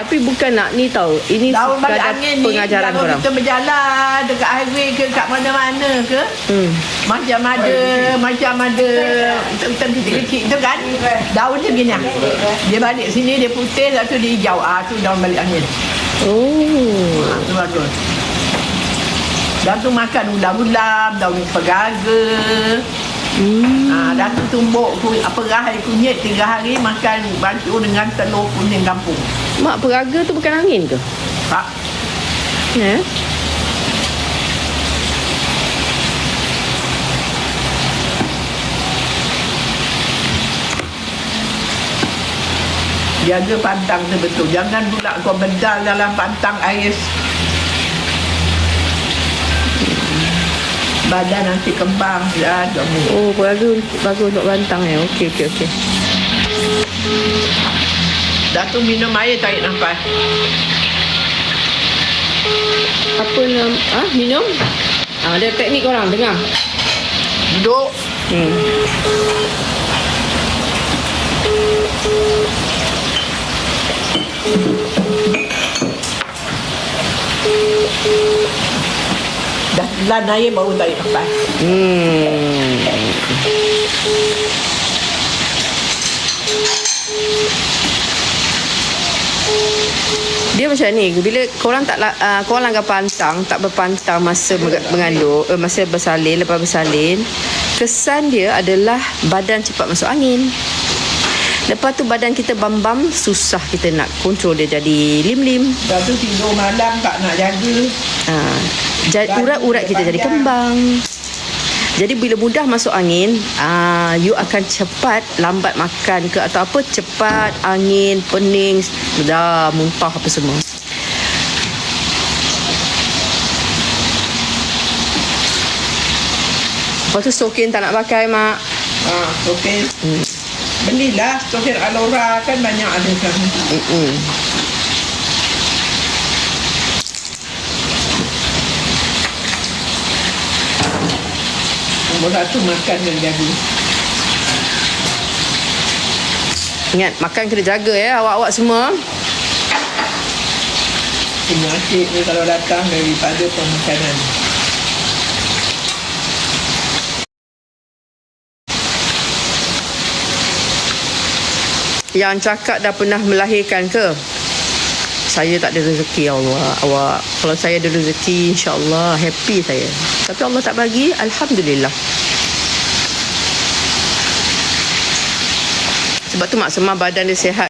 Tapi bukan nak ni tahu. Ini Daun balik angin ni pengajaran Kalau kita berjalan Dekat highway ke Kat mana-mana ke Hmm. Macam ada Macam ada Hutan kecil-kecil tu kan Daun dia begini ah. Dia balik sini Dia putih Lepas tu dia hijau ah, tu daun balik angin Oh. ah, Tu bagus Dan tu makan ulam-ulam Daun pegaga Hmm. ah, Dan tu tumbuk ku, apa rahai kunyit Tiga hari makan Bantu dengan telur kuning kampung Mak peraga tu bukan angin ke? Tak Ya. Jaga pantang tu betul. Jangan pula kau bedal dalam pantang air. Badan nanti kembang ya, kamu. Oh, peraga bagus untuk bantang ya. Okey, okey, okey. Dah tu minum air tarik nafas. Apa nam? Ah, minum? Ah, ada teknik korang dengar. Duduk. Hmm. Dah telan air baru tarik nafas. Hmm. Dia macam ni bila korang tak uh, korang langgar pantang tak berpantang masa meng- mengandung uh, masa bersalin lepas bersalin kesan dia adalah badan cepat masuk angin lepas tu badan kita bam-bam susah kita nak kontrol dia jadi lim-lim Dah tu tidur malam tak nak jaga. Ha, jadi urat-urat kita jadi kembang. Jadi bila mudah masuk angin, ah you akan cepat lambat makan ke atau apa cepat angin, pening, dah muntah apa semua. Lepas tu sokin tak nak pakai mak. Ha, okey. Hmm. Belilah stokir Alora kan banyak ada kan. Mm-mm. Nombor satu makan dan jaga. Ingat makan kena jaga ya awak-awak semua. Penyakit ni kalau datang daripada pemakanan. Yang cakap dah pernah melahirkan ke? Saya tak ada rezeki Allah. Awak Kalau saya ada rezeki InsyaAllah Happy saya. Tapi Allah tak bagi Alhamdulillah. Sebab tu mak semua badan dia sihat